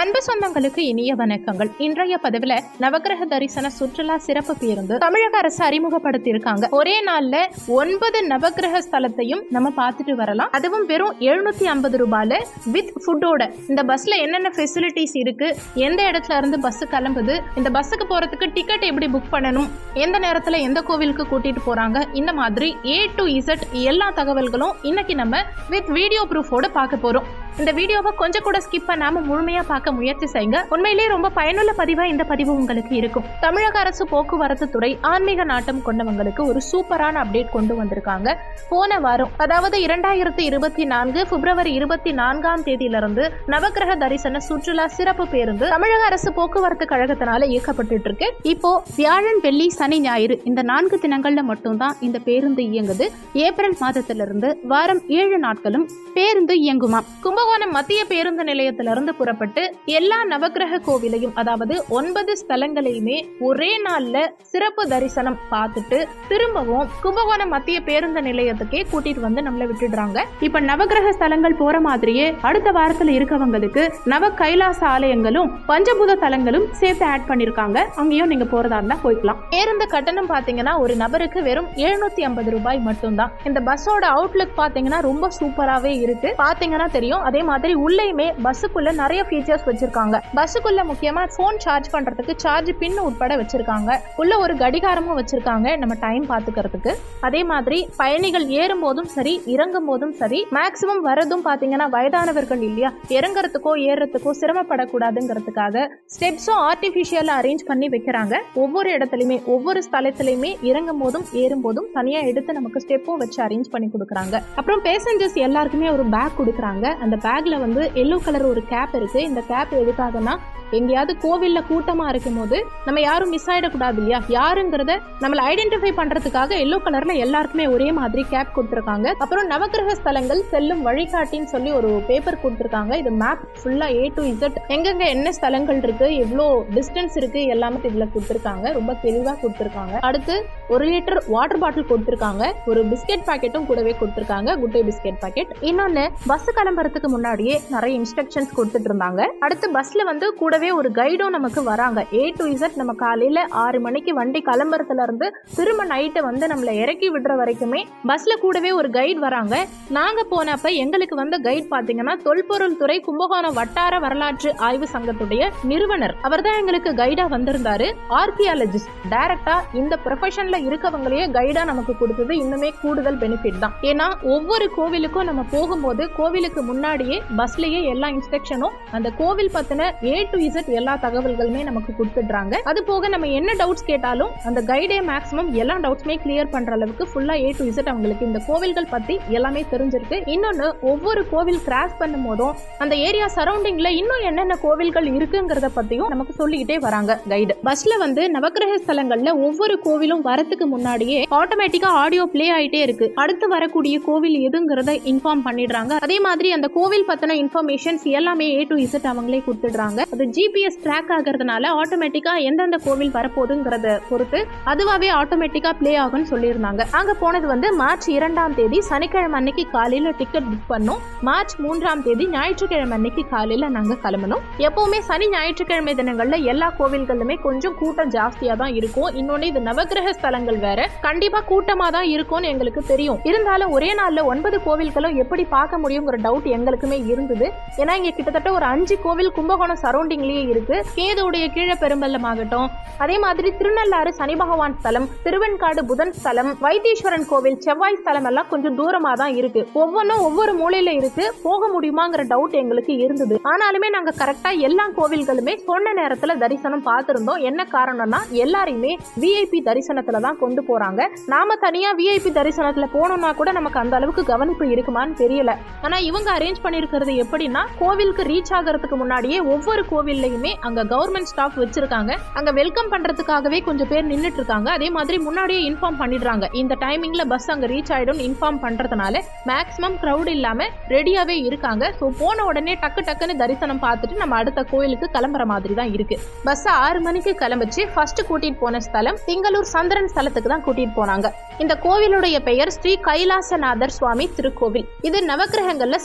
அன்பு சொந்தங்களுக்கு இனிய வணக்கங்கள். இன்றைய பதிவுல நவக்கிரக தரிசன சுற்றுலா சிறப்பு பேருந்து தமிழக அரசு அறிமுகப்படுத்தியிருக்காங்க. ஒரே நாள்ல ஒன்பது நவக்கிரக ஸ்தலத்தையும் நம்ம பார்த்துட்டு வரலாம். அதுவும் வெறும் எழுநூத்தி ஐம்பது ரூபாயில வித் ஃபுட்டோட இந்த பஸ்ல என்னென்ன ஃபெசிலிட்டிஸ் இருக்கு? எந்த இடத்துல இருந்து பஸ் கிளம்புது? இந்த பஸ்ஸுக்கு போறதுக்கு டிக்கெட் எப்படி புக் பண்ணணும்? எந்த நேரத்துல எந்த கோவிலுக்கு கூட்டிட்டு போறாங்க? இந்த மாதிரி ஏ டு இசட் எல்லா தகவல்களும் இன்னைக்கு நம்ம வித் வீடியோ ப்ரூஃபோட பார்க்க போறோம். இந்த வீடியோவை கொஞ்சம் கூட ஸ்கிப் பண்ணாம முழுமையா பார்க்க முயற்சி செய்யுங்க. உண்மையிலேயே ரொம்ப பயனுள்ள பதிவா இந்த பதிவு உங்களுக்கு இருக்கும். தமிழக அரசு போக்குவரத்து துறை ஆன்மீக நாட்டம் கொண்டவங்களுக்கு ஒரு சூப்பரான அப்டேட் கொண்டு வந்திருக்காங்க. போன வாரம் அதாவது இரண்டாயிரத்தி இருபத்தி நான்கு பிப்ரவரி இருபத்தி நான்காம் தேதியிலிருந்து நவக்கிரக தரிசன சுற்றுலா சிறப்பு பேருந்து தமிழக அரசு போக்குவரத்து கழகத்தினால இயக்கப்பட்டு இருக்கு இப்போ வியாழன் வெள்ளி சனி ஞாயிறு இந்த நான்கு தினங்கள்ல மட்டும்தான் இந்த பேருந்து இயங்குது. ஏப்ரல் மாதத்திலிருந்து வாரம் ஏழு நாட்களும் பேருந்து இயங்குமா கும்பகோணம் மத்திய பேருந்து நிலையத்திலிருந்து புறப்பட்டு எல்லா நவக்கிரக கோவிலையும் அதாவது ஒன்பது ஸ்தலங்களையுமே ஒரே நாள்ல சிறப்பு தரிசனம் பார்த்துட்டு திரும்பவும் கும்பகோணம் மத்திய பேருந்து நிலையத்துக்கே கூட்டிட்டு வந்து நம்மள விட்டுடுறாங்க. இப்ப நவக்கிரக ஸ்தலங்கள் போற மாதிரியே அடுத்த வாரத்துல இருக்கவங்களுக்கு நவ கைலாச ஆலயங்களும் பஞ்சபூத தலங்களும் சேர்த்து ஆட் பண்ணிருக்காங்க. அங்கேயும் நீங்க போறதா இருந்தா போய்க்கலாம். பேருந்து கட்டணம் பாத்தீங்கன்னா ஒரு நபருக்கு வெறும் எழுநூத்தி ஐம்பது ரூபாய் மட்டும்தான். இந்த பஸ்ஸோட அவுட்லுக் பாத்தீங்கன்னா ரொம்ப சூப்பராகவே இருக்கு. பாத்தீங்கன்னா தெரியும். அதே மாதிரி உள்ளேயுமே பஸ்ஸுக்குள்ள நிறைய ஃபீச்சர்ஸ் வச்சிருக்காங்க. பஸ்ஸுக்குள்ள முக்கியமா ஃபோன் சார்ஜ் பண்றதுக்கு சார்ஜ் பின் உட்பட வச்சிருக்காங்க. உள்ள ஒரு கடிகாரமும் வச்சிருக்காங்க நம்ம டைம் பாத்துக்கிறதுக்கு அதே மாதிரி பயணிகள் ஏறும் போதும் சரி இறங்கும் போதும் சரி மேக்சிமம் வரதும் பாத்தீங்கன்னா வயதானவர்கள் இல்லையா? இறங்குறதுக்கோ ஏறுறதுக்கோ சிரமப்படக்கூடாதுங்கிறதுக்காக ஸ்டெப்ஸும் ஆர்டிஃபிஷியலா அரேஞ்ச் பண்ணி வைக்கிறாங்க. ஒவ்வொரு இடத்துலையுமே ஒவ்வொரு ஸ்தலத்திலையுமே இறங்கும் போதும் ஏறும் போதும் தனியா எடுத்து நமக்கு ஸ்டெப்பும் வச்சு அரேஞ்ச் பண்ணி கொடுக்குறாங்க. அப்புறம் பேசஞ்சர்ஸ் எல்லாருக்குமே ஒரு பேக் கொடுக்குறாங்க. அந்த பேக்ல வந்து எல்லோ கலர் ஒரு கேப் இருக்கு. இந்த கேப் எதுக்காகனா எங்கேயாவது கோவில்ல கூட்டமா இருக்கும் போது நம்ம யாரும் மிஸ் ஆயிடக்கூடாது இல்லையா? யாருங்கிறத நம்மளை ஐடென்டிஃபை பண்றதுக்காக எல்லோ கலர்ல எல்லாருக்குமே ஒரே மாதிரி கேப் கொடுத்துருக்காங்க. அப்புறம் நவக்கிரக ஸ்தலங்கள் செல்லும் வழிகாட்டின்னு சொல்லி ஒரு பேப்பர் கொடுத்துருக்காங்க. இது மேப் ஃபுல்லா ஏ டு இசட் எங்கெங்க என்ன ஸ்தலங்கள் இருக்கு எவ்வளோ டிஸ்டன்ஸ் இருக்கு எல்லாமே இதுல கொடுத்துருக்காங்க. ரொம்ப தெளிவா கொடுத்துருக்காங்க. அடுத்து ஒரு லிட்டர் வாட்டர் பாட்டில் கொடுத்துருக்காங்க. ஒரு பிஸ்கெட் பாக்கெட்டும் கூடவே கொடுத்துருக்காங்க. குட்டே பிஸ்கெட் பாக்கெட் இன்னொன்னு பஸ் கிளம்புறதுக்கு முன்னாடியே நிறைய இன்ஸ்ட்ரக்ஷன்ஸ் கொடுத்துட்டு இருந்தாங்க அடுத்து பஸ்ல வந்து கூடவே ஒரு கைடும் நமக்கு வராங்க. ஏ டு இசட் நம்ம காலையில ஆறு மணிக்கு வண்டி கிளம்புறதுல இருந்து திரும்ப நைட்டு வந்து நம்மளை இறக்கி விடுற வரைக்குமே பஸ்ல கூடவே ஒரு கைடு வராங்க. நாங்க போனப்ப எங்களுக்கு வந்த கைட் பாத்தீங்கன்னா தொல்பொருள் துறை கும்பகோணம் வட்டார வரலாற்று ஆய்வு சங்கத்துடைய நிறுவனர். அவர் தான் எங்களுக்கு கைடா வந்திருந்தாரு. ஆர்கியாலஜிஸ்ட் டைரக்டா இந்த ப்ரொஃபஷன்ல இருக்கவங்களையே கைடா நமக்கு கொடுத்தது இன்னுமே கூடுதல் பெனிஃபிட் தான். ஏன்னா ஒவ்வொரு கோவிலுக்கும் நம்ம போகும்போது கோவிலுக்கு முன்னாடி முன்னாடியே பஸ்லயே எல்லா இன்ஸ்ட்ரக்ஷனும் அந்த கோவில் பத்தின ஏ டு இசட் எல்லா தகவல்களுமே நமக்கு கொடுத்துடுறாங்க. அது போக நம்ம என்ன டவுட்ஸ் கேட்டாலும் அந்த கைடே மேக்ஸிமம் எல்லா டவுட்ஸுமே கிளியர் பண்ற அளவுக்கு ஃபுல்லா ஏ டு இசட் அவங்களுக்கு இந்த கோவில்கள் பத்தி எல்லாமே தெரிஞ்சிருக்கு. இன்னொன்னு ஒவ்வொரு கோவில் கிராஸ் பண்ணும் போதும் அந்த ஏரியா சரௌண்டிங்ல இன்னும் என்னென்ன கோவில்கள் இருக்குங்கிறத பத்தியும் நமக்கு சொல்லிக்கிட்டே வராங்க கைடு பஸ்ல வந்து நவக்கிரக ஸ்தலங்கள்ல ஒவ்வொரு கோவிலும் வரத்துக்கு முன்னாடியே ஆட்டோமேட்டிக்கா ஆடியோ ப்ளே ஆயிட்டே இருக்கு. அடுத்து வரக்கூடிய கோவில் எதுங்கிறத இன்ஃபார்ம் பண்ணிடுறாங்க. அதே மாதிரி அந்த கோவில் கோவில் பத்தின இன்ஃபர்மேஷன்ஸ் எல்லாமே ஏ டு இசட் அவங்களே கொடுத்துடுறாங்க. அது ஜிபிஎஸ் ட்ராக் ஆகிறதுனால ஆட்டோமேட்டிக்கா எந்தெந்த கோவில் வரப்போகுதுங்கிறத பொறுத்து அதுவாகவே ஆட்டோமேட்டிக்கா ப்ளே ஆகும்னு சொல்லியிருந்தாங்க. அங்க போனது வந்து மார்ச் இரண்டாம் தேதி சனிக்கிழமை அன்னைக்கு காலையில டிக்கெட் புக் பண்ணோம். மார்ச் மூன்றாம் தேதி ஞாயிற்றுக்கிழமை அன்னைக்கு காலையில நாங்க கிளம்பணும் எப்பவுமே சனி ஞாயிற்றுக்கிழமை தினங்கள்ல எல்லா கோவில்களுமே கொஞ்சம் கூட்டம் ஜாஸ்தியா தான் இருக்கும். இன்னொன்னு இது நவக்கிரக ஸ்தலங்கள் வேற. கண்டிப்பா கூட்டமா தான் இருக்கும்னு எங்களுக்கு தெரியும். இருந்தாலும் ஒரே நாள்ல ஒன்பது கோவில்களும் எப்படி பார்க்க முடியுங்கிற டவுட் எங்களுக்கு எங்களுக்குமே இருந்தது. ஏன்னா இங்க கிட்டத்தட்ட ஒரு அஞ்சு கோவில் கும்பகோணம் சரௌண்டிங்லயே இருக்கு. கேதுடைய கீழ பெரும்பல்லம் ஆகட்டும் அதே மாதிரி திருநள்ளாறு சனி பகவான் ஸ்தலம் திருவெண்காடு புதன் ஸ்தலம் வைத்தீஸ்வரன் கோவில் செவ்வாய் ஸ்தலம் எல்லாம் கொஞ்சம் தூரமா தான் இருக்கு. ஒவ்வொன்றும் ஒவ்வொரு மூலையில இருக்கு. போக முடியுமாங்கிற டவுட் எங்களுக்கு இருந்தது. ஆனாலுமே நாங்க கரெக்டா எல்லா கோவில்களுமே சொன்ன நேரத்துல தரிசனம் பார்த்திருந்தோம். என்ன காரணம்னா எல்லாரையுமே விஐபி தரிசனத்துல தான் கொண்டு போறாங்க. நாம தனியா விஐபி தரிசனத்துல போனோம்னா கூட நமக்கு அந்த அளவுக்கு கவனிப்பு இருக்குமான்னு தெரியல. ஆனா இவங்க அரேஞ்ச் பண்ணியிருக்கிறது எப்படின்னா கோவிலுக்கு ரீச் ஆகிறதுக்கு முன்னாடியே ஒவ்வொரு கோவில்லையுமே அங்க கவர்மெண்ட் ஸ்டாஃப் வச்சிருக்காங்க. அங்க வெல்கம் பண்றதுக்காகவே கொஞ்சம் பேர் நின்றுட்டு இருக்காங்க அதே மாதிரி முன்னாடியே இன்ஃபார்ம் பண்ணிடுறாங்க. இந்த டைமிங்ல பஸ் அங்க ரீச் ஆயிடும் இன்ஃபார்ம் பண்றதுனால மேக்ஸிமம் க்ரௌட் இல்லாம ரெடியாவே இருக்காங்க. ஸோ போன உடனே டக்கு டக்குன்னு தரிசனம் பார்த்துட்டு நம்ம அடுத்த கோயிலுக்கு கிளம்புற மாதிரி தான் இருக்கு. பஸ் ஆறு மணிக்கு கிளம்பிச்சு ஃபர்ஸ்ட் கூட்டிட்டு போன ஸ்தலம் திங்களூர் சந்திரன் ஸ்தலத்துக்கு தான் கூட்டிட்டு போனாங்க. இந்த கோவிலுடைய பெயர் ஸ்ரீ கைலாசநாதர் சுவாமி திருக்கோவில். இது நவக்கிரகங்கள்ல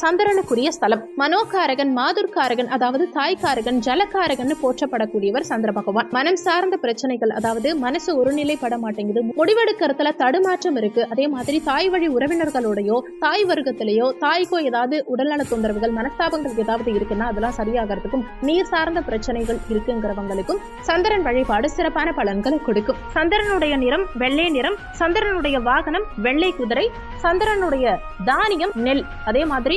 சந்திரனுக்குரிய ஸ்தலம். மனோகாரகன் மாதுர்காரகன் அதாவது தாய்காரகன் ஜலகாரகன் போற்றப்படக்கூடியவர் சந்திர பகவான். மனம் சார்ந்த பிரச்சனைகள் அதாவது மனசு ஒருநிலைப்பட மாட்டேங்குது முடிவெடுக்கிறதுல தடுமாற்றம் இருக்கு. அதே மாதிரி தாய் வழி உறவினர்களோடையோ தாய் வர்க்கத்திலேயோ தாய்க்கோ ஏதாவது உடல்நல தொந்தரவுகள் மனஸ்தாபங்கள் ஏதாவது இருக்குன்னா அதெல்லாம் சரியாகிறதுக்கும் நீர் சார்ந்த பிரச்சனைகள் இருக்குங்கிறவங்களுக்கும் சந்திரன் வழிபாடு சிறப்பான பலன்களை கொடுக்கும். சந்திரனுடைய நிறம் வெள்ளை நிறம் சந்திரனுடைய வாகனம் வெள்ளை குதிரை சந்திரனுடைய தானியம் நெல். அதே மாதிரி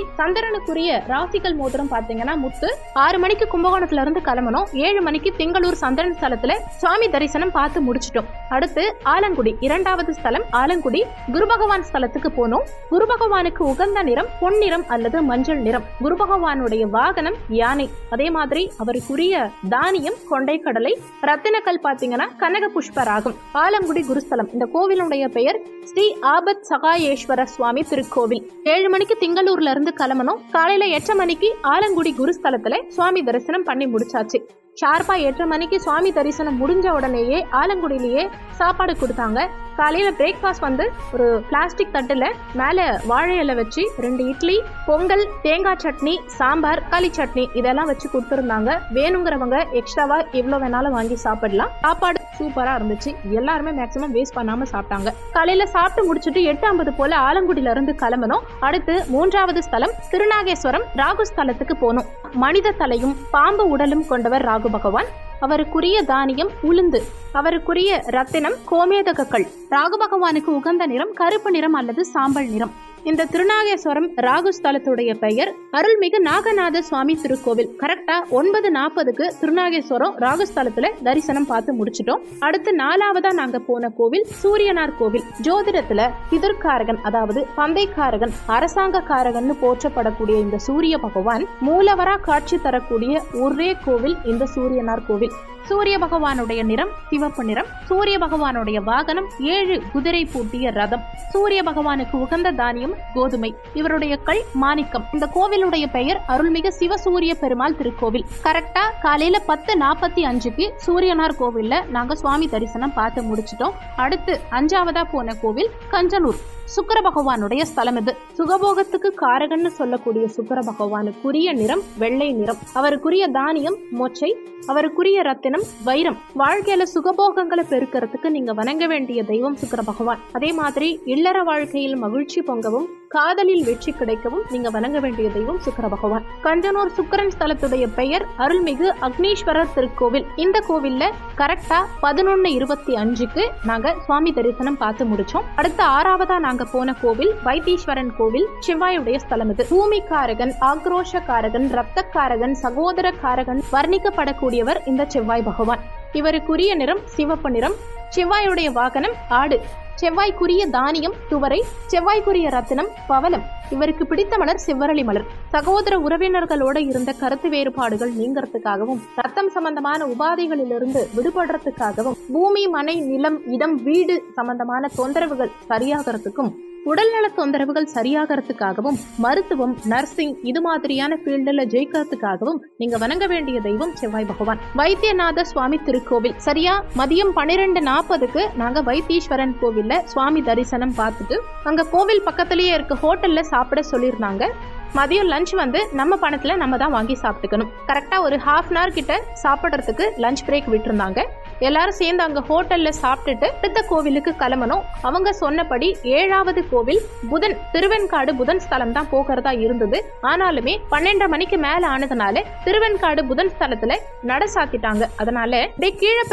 சந்திரனுக்குரிய ராசிகள் மோதிரம் பாத்தீங்கன்னா முத்து. ஆறு மணிக்கு கும்பகோணத்துல இருந்து கிளம்பணும். ஏழு மணிக்கு திங்களூர் சந்திரன் ஸ்தலத்துல சுவாமி தரிசனம் பார்த்து முடிச்சிட்டோம். அடுத்து ஆலங்குடி இரண்டாவது ஸ்தலம் ஆலங்குடி. குரு பகவான் ஸ்தலத்துக்கு போனோம். குரு பகவானுக்கு உகந்த நிறம் பொன்னிறம் அல்லது மஞ்சள் நிறம். குரு பகவானுடைய வாகனம் யானை. அதே மாதிரி அவருக்குரிய தானியம் கொண்டை கடலை ரத்தினக்கல் பாத்தீங்கன்னா கனக புஷ்பராகும் ஆலங்குடி குருஸ்தலம். இந்த கோவிலுடைய பெயர் ஸ்ரீ ஆபத் சகாயேஸ்வர சுவாமி திருக்கோவில். ஏழு மணிக்கு திங்களூர்ல இருந்து கிளம்பணும். காலையில எட்டு மணிக்கு ஆலங்குடி குருஸ்தலத்துல சுவாமி தரிசனம் பண்ணி முடிச்சாச்சு. ஷார்ப்பா எட்டு மணிக்கு சுவாமி தரிசனம் முடிஞ்ச உடனேயே ஆலங்குடியிலேயே சாப்பாடு கொடுத்தாங்க. காலையில பிரேக்ஃபாஸ்ட் வந்து ஒரு பிளாஸ்டிக் தட்டுல மேல வாழை இலை வச்சு ரெண்டு இட்லி பொங்கல் தேங்காய் சட்னி சாம்பார் களி சட்னி இதெல்லாம் வச்சு கொடுத்துருந்தாங்க. வேணுங்கிறவங்க எக்ஸ்ட்ராவா எவ்வளவு வேணாலும் வாங்கி சாப்பிடலாம். சாப்பாடு சூப்பரா இருந்துச்சு. எல்லாருமே மேக்சிமம் வேஸ்ட் பண்ணாம சாப்பிட்டாங்க. காலையில சாப்பிட்டு முடிச்சுட்டு எட்டு ஐம்பது போல ஆலங்குடியில இருந்து கிளம்பணும். அடுத்து மூன்றாவது ஸ்தலம் திருநாகேஸ்வரம் ராகு ஸ்தலத்துக்கு போனோம் மனித தலையும் பாம்பு உடலும் கொண்டவர் ராகு பகவான். அவருக்குரிய தானியம் உளுந்து. அவருக்குரிய ரத்தினம் கோமேதகக்கள். ராகு பகவானுக்கு உகந்த நிறம் கருப்பு நிறம் அல்லது சாம்பல் நிறம். இந்த திருநாகேஸ்வரம் ராகுஸ்தலத்துடைய பெயர் அருள்மிகு நாகநாத சுவாமி திருக்கோவில். கரெக்டா ஒன்பது நாற்பதுக்கு திருநாகேஸ்வரம் ராகுஸ்தலத்துல தரிசனம் பார்த்து முடிச்சிட்டோம். அடுத்து நாலாவதா நாங்க போன கோவில் சூரியனார் கோவில். ஜோதிடத்துல பிதற்காரகன் அதாவது பந்தைக்காரகன் அரசாங்கக்காரகன் போற்றப்படக்கூடிய இந்த சூரிய பகவான் மூலவரா காட்சி தரக்கூடிய ஒரே கோவில் இந்த சூரியனார் கோவில். சூரிய பகவானுடைய நிறம் சிவப்பு நிறம் சூரிய பகவானுடைய வாகனம் ஏழு குதிரை பூட்டிய ரதம். சூரிய பகவானுக்கு உகந்த தானியம் கோதுமை. இவருடைய கல் மாணிக்கம். இந்த கோவிலுடைய பெயர் அருள்மிகு சிவசூரிய பெருமாள் திருக்கோவில். கரெக்டா காலையில பத்து நாற்பத்தி அஞ்சுக்கு சூரியனார் கோவில்ல நாங்க சுவாமி தரிசனம் பார்த்து முடிச்சிட்டோம். அடுத்து அஞ்சாவதா போன கோவில் கஞ்சனூர். சுக்கர பகவானுடைய ஸ்தலம் இது. சுகபோகத்துக்கு காரகன்னு சொல்லக்கூடிய சுக்கர பகவானுக்குரிய நிறம் வெள்ளை நிறம். அவருக்குரிய தானியம் மொச்சை அவருக்குரிய ரத்தினம் வைரம். வாழ்க்கையில சுகபோகங்களை பெருக்கிறதுக்கு நீங்க வணங்க வேண்டிய தெய்வம் சுக்கர பகவான் அதே மாதிரி இல்லற வாழ்க்கையில் மகிழ்ச்சி பொங்கவும் காதலில் வெற்றி கிடைக்கவும் நீங்க வணங்க வேண்டிய தெய்வம் சுக்கர பகவான். கஞ்சனூர் சுக்கரன் ஸ்தலத்துடைய பெயர் அருள்மிகு அக்னீஸ்வரர் திருக்கோவில். இந்த கோவில்ல கரெக்டா பதினொன்னு இருபத்தி அஞ்சுக்கு நாங்க சுவாமி தரிசனம் பார்த்து முடிச்சோம். அடுத்த ஆறாவதா நாங்க போன கோவில் வைத்தீஸ்வரன் கோவில் செவ்வாயுடைய ஸ்தலம் இது. பூமிக்காரகன் ஆக்ரோஷக்காரகன் ரத்தக்காரகன் சகோதரக்காரகன் வர்ணிக்கப்படக்கூடியவர் இந்த செவ்வாய் பகவான். இவருக்குரிய நிறம் சிவப்பு நிறம் செவ்வாயுடைய வாகனம் ஆடு. செவ்வாய்க்குரிய தானியம் துவரை செவ்வாய்க்குரிய ரத்தினம் பவளம். இவருக்கு பிடித்த மலர் செவ்வரளி மலர். சகோதர உறவினர்களோட இருந்த கருத்து வேறுபாடுகள் நீங்கிறதுக்காகவும் ரத்தம் சம்பந்தமான உபாதைகளிலிருந்து விடுபடுறதுக்காகவும் பூமி மனை நிலம் இடம் வீடு சம்பந்தமான தொந்தரவுகள் சரியாகிறதுக்கும் உடல்நல தொந்தரவுகள் சரியாகிறதுக்காகவும் மருத்துவம் நர்சிங் இது மாதிரியான ஃபீல்டில் ஜெயிக்கிறதுக்காகவும் நீங்க வணங்க வேண்டிய தெய்வம் செவ்வாய் பகவான். வைத்தியநாத சுவாமி திருக்கோவில். சரியா? மதியம் பன்னிரெண்டு நாற்பதுக்கு நாங்க வைத்தீஸ்வரன் கோவில்ல சுவாமி தரிசனம் பார்த்துட்டு அங்க கோவில் பக்கத்திலேயே இருக்க ஹோட்டல்ல சாப்பிட சொல்லியிருந்தாங்க மதியம் லஞ்ச் வந்து நம்ம பணத்துல நம்ம தான் வாங்கி சாப்பிட்டுக்கணும். கரெக்டா ஒரு ஹாஃப் அன் ஹவர் கிட்ட சாப்பிட்றதுக்கு லஞ்ச் பிரேக் விட்டுருந்தாங்க. எல்லாரும் சேர்ந்து அங்க ஹோட்டல்ல சாப்பிட்டுட்டு அடுத்த கோவிலுக்கு கிளம்பணும். அவங்க சொன்னபடி ஏழாவது கோவில் புதன் திருவெண்காடு புதன் ஸ்தலம் தான் போகிறதா இருந்தது. ஆனாலுமே பன்னெண்டரை மணிக்கு மேல ஆனதுனால திருவெண்காடு புதன் ஸ்தலத்துல நட சாத்திட்டாங்க. அதனால அப்படியே கீழே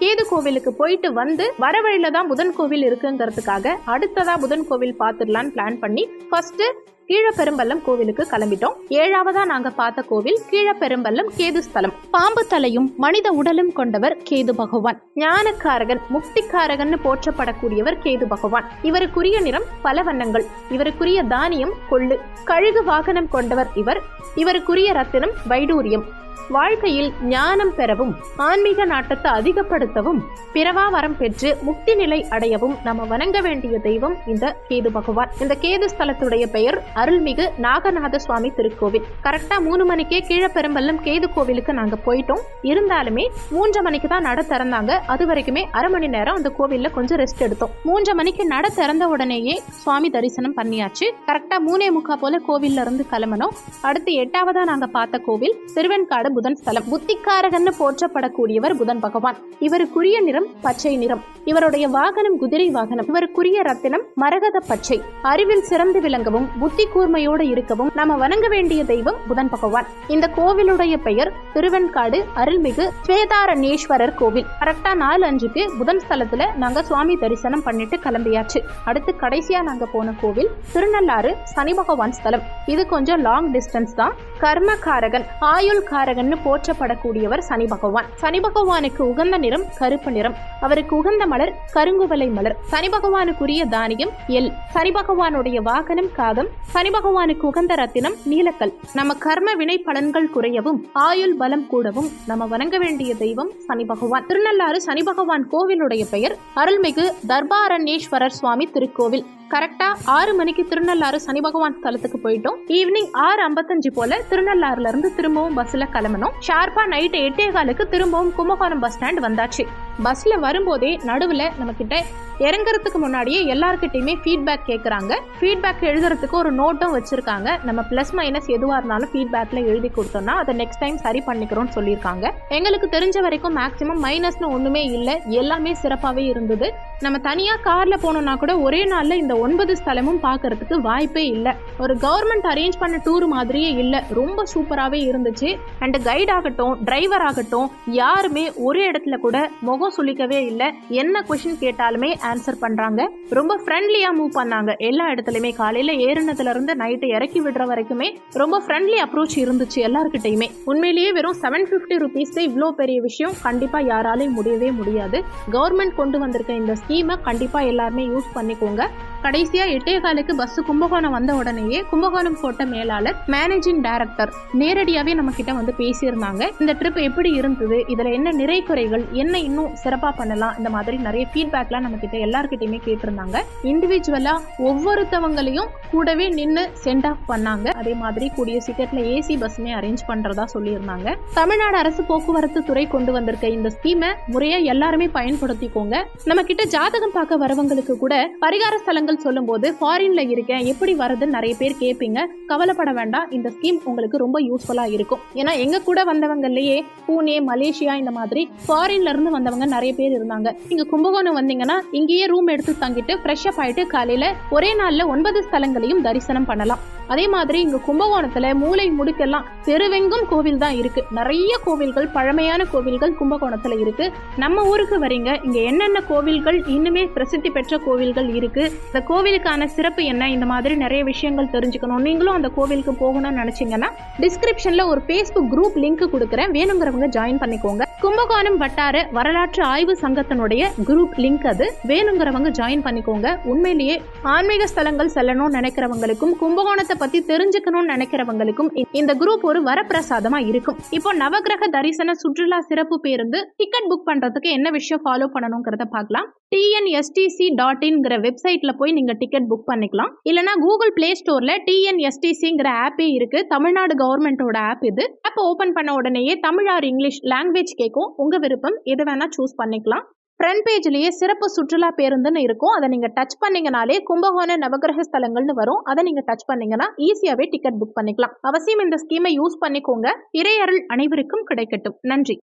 கேது கோவிலுக்கு போயிட்டு வந்து வர வழியில தான் புதன் கோவில் இருக்குங்கிறதுக்காக அடுத்ததா புதன் கோவில் பார்த்துடலான்னு பிளான் பண்ணி ஃபர்ஸ்ட் கீழப்பெரும்பள்ளம் கோவிலுக்கு கிளம்பிட்டோம். ஏழாவதா நாங்க பார்த்த கோவில் கீழப்பெரும்பள்ளம் கேது ஸ்தலம். பாம்பு தலையும் மனித உடலும் கொண்டவர் கேது பகவான். ஞானக்காரகன் முக்திக்காரகன் போற்றப்படக்கூடியவர் கேது பகவான். இவருக்குரிய நிறம் பல வண்ணங்கள். இவருக்குரிய தானியம் கொள்ளு. கழுகு வாகனம் கொண்டவர் இவர். இவருக்குரிய ரத்தினம் வைடூரியம். வாழ்க்கையில் ஞானம் பெறவும் ஆன்மீக நாட்டத்தை அதிகப்படுத்தவும் பிறவா வரம் பெற்று முக்தி நிலை அடையவும் நம்ம வணங்க வேண்டிய தெய்வம் இந்த கேது பகவான். இந்த கேது ஸ்தலத்துடைய பெயர் அருள்மிகு நாகநாத சுவாமி திருக்கோவில். கரெக்டா மூணு மணிக்கே கீழப்பெரும்பள்ளம் கேது கோவிலுக்கு நாங்க போயிட்டோம். இருந்தாலுமே மூன்று மணிக்கு தான் நட திறந்தாங்க. அது வரைக்குமே அரை மணி நேரம் அந்த கோவில்ல கொஞ்சம் ரெஸ்ட் எடுத்தோம். மூன்று மணிக்கு நட திறந்த உடனேயே சுவாமி தரிசனம் பண்ணியாச்சு. கரெக்டா மூணே முக்கா போல கோவில்ல இருந்து கிளம்பணும் அடுத்து எட்டாவதா நாங்க பார்த்த கோவில் திருவெண்காடு புதன் ஸ்தலம். புத்திக்காரகன்னு போற்றப்படக்கூடியவர் புதன் பகவான். இவருக்குரிய நிறம் பச்சை நிறம். இவருடைய வாகனம் குதிரை வாகனம். இவருக்குரிய ரத்தினம் மரகத பச்சை. அறிவில் சிறந்து விளங்கவும் புத்தி கூர்மையோடு இருக்கவும் நாம வணங்க வேண்டிய தெய்வம் புதன் பகவான். இந்த கோவிலுடைய பெயர் திருவெண்காடு அருள்மிகு ஸ்வேதாரண்யேஸ்வரர் கோவில். கரெக்டா நாலு அஞ்சுக்கு புதன் ஸ்தலத்துல நாங்க சுவாமி தரிசனம் பண்ணிட்டு கிளம்பியாச்சு. அடுத்து கடைசியா நாங்க போன கோவில் திருநள்ளாறு சனி பகவான் ஸ்தலம். இது கொஞ்சம் லாங் டிஸ்டன்ஸ் தான். கர்மகாரகன் ஆயுள் காரகன் காரகன்னு போற்றப்படக்கூடியவர் சனி பகவான். சனி பகவானுக்கு உகந்த நிறம் கருப்பு நிறம். அவருக்கு உகந்த மலர் கருங்குவலை மலர். சனி பகவானுக்குரிய தானியம் எல். சனி பகவானுடைய வாகனம் காகம். சனி பகவானுக்கு உகந்த ரத்தினம் நீலக்கல். நம்ம கர்ம வினை பலன்கள் குறையவும் ஆயுள் பலம் கூடவும் நம்ம வணங்க வேண்டிய தெய்வம் சனி பகவான். திருநள்ளாறு சனி பகவான் கோவிலுடைய பெயர் அருள்மிகு தர்பாரண்யேஸ்வரர் சுவாமி திருக்கோவில். கரெக்டா ஆறு மணிக்கு திருநள்ளாறு சனி பகவான் ஸ்தலத்துக்கு போயிட்டோம். ஈவினிங் ஆறு ஐம்பத்தஞ்சு போல திருநள்ளாறுல இருந்து திரும்பவும் பஸ்ல கிளம்பணும். ஷார்ப்பா நைட்டு எட்டே காலுக்கு திரும்பவும் கும்பகோணம் பஸ் ஸ்டாண்ட் வந்தாச்சு. பஸ்ல வரும்போதே நடுவில் நம்ம கிட்ட இறங்குறதுக்கு முன்னாடியே எல்லாருக்கிட்டையுமே ஃபீட்பேக் கேட்குறாங்க ஃபீட்பேக் எழுதுறதுக்கு ஒரு நோட்டும் வச்சிருக்காங்க. நம்ம ப்ளஸ் மைனஸ் எதுவாக இருந்தாலும் ஃபீட்பேக்ல எழுதி கொடுத்தோம்னா அதை நெக்ஸ்ட் டைம் சரி பண்ணிக்கிறோம்னு சொல்லியிருக்காங்க. எங்களுக்கு தெரிஞ்ச வரைக்கும் மேக்ஸிமம் மைனஸ்னு ஒன்றுமே இல்லை. எல்லாமே சிறப்பாகவே இருந்தது. நம்ம தனியாக காரில் போனோம்னா கூட ஒரே நாளில் இந்த ஒன்பது ஸ்தலமும் பார்க்கறதுக்கு வாய்ப்பே இல்லை. ஒரு கவர்மெண்ட் அரேஞ்ச் பண்ண டூர் மாதிரியே இல்லை. ரொம்ப சூப்பராகவே இருந்துச்சு. அண்ட் கைட் ஆகட்டும் டிரைவர் ஆகட்டும் யாருமே ஒரு இடத்துல கூட முகம் சுளிக்கவே இல்லை. என்ன கொஷின் கேட்டாலுமே ஆன்சர் பண்ணுறாங்க ரொம்ப ஃப்ரெண்ட்லியாக மூவ் பண்ணாங்க. எல்லா இடத்துலையுமே காலையில் ஏறினதுலேருந்து நைட்டு இறக்கி விடுற வரைக்குமே ரொம்ப ஃப்ரெண்ட்லி அப்ரோச் இருந்துச்சு எல்லாருக்கிட்டையுமே உண்மையிலேயே வெறும் செவன் ஃபிஃப்டி ருபீஸே இவ்வளோ பெரிய விஷயம் கண்டிப்பாக யாராலையும் முடியவே முடியாது. கவர்மெண்ட் கொண்டு வந்திருக்க இந்த ஸ்கீமை கண்டிப்பாக எல்லாருமே யூஸ் பண்ணிக்கோங்க. கடைசியாக எட்டே காலுக்கு பஸ் கும்பகோணம் வந்த உடனேயே கும்பகோணம் கோட்ட மேலாளர் மேனேஜிங் டைரக்டர் நேரடியாகவே நம்ம கிட்ட வந்து பேசியிருந்தாங்க. இந்த ட்ரிப் எப்படி இருந்தது? இதில் என்ன நிறை குறைகள்? என்ன இன்னும் சிறப்பாக பண்ணலாம். இந்த மாதிரி நிறைய ஃபீட்பேக்லாம் நம்ம கிட்ட எல்லார்கிட்டயுமே கேட்டிருந்தாங்க. இண்டிவிஜுவலா ஒவ்வொருத்தவங்களையும் கூடவே நின்று சென்ட் ஆஃப் பண்ணாங்க. அதே மாதிரி கூடிய சீக்கிரத்துல ஏசி பஸ்ஸுமே அரேஞ்ச் பண்றதா சொல்லியிருந்தாங்க. தமிழ்நாடு அரசு போக்குவரத்து துறை கொண்டு வந்திருக்க இந்த ஸ்கீமை முறையா எல்லாருமே பயன்படுத்திக்கோங்க. நம்ம கிட்ட ஜாதகம் பார்க்க வரவங்களுக்கு கூட பரிகார ஸ்தலங்கள் சொல்லும்போது ஃபாரின்ல இருக்கேன் எப்படி வருதுன்னு நிறைய பேர் கேட்பீங்க கவலைப்பட வேண்டாம். இந்த ஸ்கீம் உங்களுக்கு ரொம்ப யூஸ்ஃபுல்லா இருக்கும். ஏன்னா எங்க கூட வந்தவங்கலயே பூனே மலேசியா இந்த மாதிரி ஃபாரின்ல இருந்து வந்தவங்க நிறைய பேர் இருந்தாங்க. நீங்க கும்பகோணம் வந்தீங்கன்னா இங்கேயே ரூம் எடுத்து தங்கிட்டு ஃப்ரெஷ் அப் ஆயிட்டு காலையில ஒரே நாள்ல ஒன்பது ஸ்தலங்களையும் தரிசனம் பண்ணலாம். அதே மாதிரி இங்க கும்பகோணத்துல மூளை முடுக்கெல்லாம் தெருவெங்கும் கோவில் தான் இருக்கு. நிறைய கோவில்கள் பழமையான கோவில்கள் கும்பகோணத்துல இருக்கு. நம்ம ஊருக்கு வரீங்க இங்க என்னென்ன கோவில்கள் இன்னுமே பிரசித்தி பெற்ற கோவில்கள் இருக்கு? இந்த கோவிலுக்கான சிறப்பு என்ன? இந்த மாதிரி நிறைய விஷயங்கள் தெரிஞ்சுக்கணும். நீங்களும் அந்த கோவிலுக்கு போகணும்னு நினைச்சீங்கன்னா டிஸ்கிரிப்ஷன்ல ஒரு ஃபேஸ்புக் குரூப் லிங்க் கொடுக்குறேன். வேணுங்கிறவங்க ஜாயின் பண்ணிக்கோங்க. கும்பகோணம் வட்டார வரலாற்று ஆய்வு சங்கத்தினுடைய குரூப் லிங்க் அது. வேணுங்கிறவங்க ஜாயின் பண்ணிக்கோங்க. உண்மையிலேயே ஆன்மீக ஸ்தலங்கள் செல்லணும்னு நினைக்கிறவங்களுக்கும் கும்பகோணத்தை பத்தி தெரிஞ்சுக்கணும்னு நினைக்கிறவங்களுக்கும் இந்த குரூப் ஒரு வரப்பிரசாதமா இருக்கும். இப்போ நவக்கிரக தரிசன சுற்றுலா சிறப்பு பேருந்து டிக்கெட் புக் பண்றதுக்கு என்ன விஷயம் ஃபாலோ பண்ணணுங்கிறத பார்க்கலாம். டிஎன்எஸ்டிசி டாட் இன்ங்கிற வெப்சைட்ல போய் நீங்க டிக்கெட் புக் பண்ணிக்கலாம். இல்லனா கூகுள் பிளே ஸ்டோர்ல டிஎன்எஸ்டிசிங்கிற ஆப்பே இருக்கு. தமிழ்நாடு கவர்மெண்டோட ஆப் இது. ஆப் ஓபன் பண்ண உடனேயே தமிழ் ஆர் இங்கிலீஷ் லாங்குவேஜ் கேட்கும் உங்க விருப்பம் எது வேணா சூஸ் பண்ணிக்கலாம். ஃப்ரண்ட் பேஜ்லேயே சிறப்பு சுற்றுலா பேருந்துன்னு இருக்கும். அதை நீங்கள் டச் பண்ணிங்கனாலே கும்பகோண நவகிரக ஸ்தலங்கள்னு வரும். அதை நீங்கள் டச் பண்ணிங்கன்னா ஈஸியாகவே டிக்கெட் புக் பண்ணிக்கலாம். அவசியம் இந்த ஸ்கீமை யூஸ் பண்ணிக்கோங்க. இறையருள் அனைவருக்கும் கிடைக்கட்டும். நன்றி.